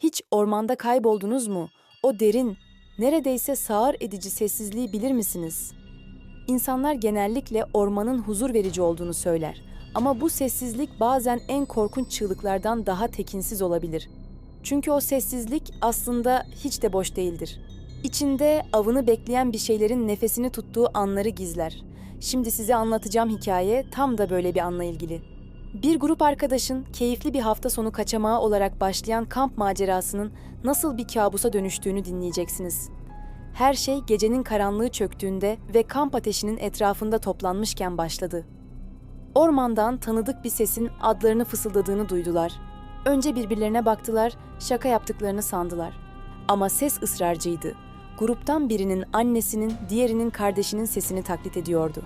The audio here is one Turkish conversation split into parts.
Hiç ormanda kayboldunuz mu? O derin, neredeyse sağır edici sessizliği bilir misiniz? İnsanlar genellikle ormanın huzur verici olduğunu söyler. Ama bu sessizlik bazen en korkunç çığlıklardan daha tekinsiz olabilir. Çünkü o sessizlik aslında hiç de boş değildir. İçinde avını bekleyen bir şeylerin nefesini tuttuğu anları gizler. Şimdi size anlatacağım hikaye tam da böyle bir anla ilgili. Bir grup arkadaşın keyifli bir hafta sonu kaçamağı olarak başlayan kamp macerasının nasıl bir kabusa dönüştüğünü dinleyeceksiniz. Her şey gecenin karanlığı çöktüğünde ve kamp ateşinin etrafında toplanmışken başladı. Ormandan tanıdık bir sesin adlarını fısıldadığını duydular. Önce birbirlerine baktılar, şaka yaptıklarını sandılar. Ama ses ısrarcıydı. Gruptan birinin annesinin, diğerinin kardeşinin sesini taklit ediyordu.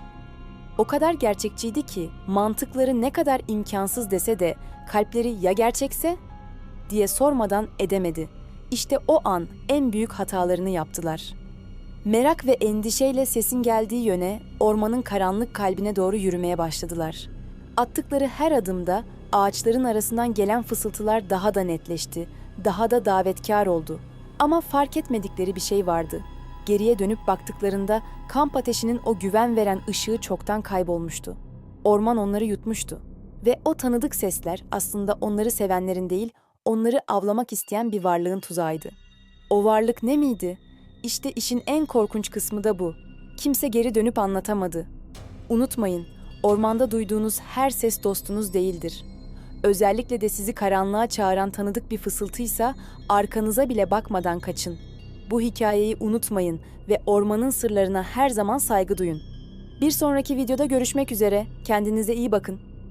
O kadar gerçekçiydi ki mantıkları ne kadar imkansız dese de kalpleri ya gerçekse diye sormadan edemedi. İşte o an en büyük hatalarını yaptılar. Merak ve endişeyle sesin geldiği yöne, ormanın karanlık kalbine doğru yürümeye başladılar. Attıkları her adımda ağaçların arasından gelen fısıltılar daha da netleşti, daha da davetkar oldu. Ama fark etmedikleri bir şey vardı. Geriye dönüp baktıklarında kamp ateşinin o güven veren ışığı çoktan kaybolmuştu. Orman onları yutmuştu. Ve o tanıdık sesler aslında onları sevenlerin değil, onları avlamak isteyen bir varlığın tuzağıydı. O varlık ne miydi? İşte işin en korkunç kısmı da bu. Kimse geri dönüp anlatamadı. Unutmayın, ormanda duyduğunuz her ses dostunuz değildir. Özellikle de sizi karanlığa çağıran tanıdık bir fısıltıysa arkanıza bile bakmadan kaçın. Bu hikayeyi unutmayın ve ormanın sırlarına her zaman saygı duyun. Bir sonraki videoda görüşmek üzere. Kendinize iyi bakın.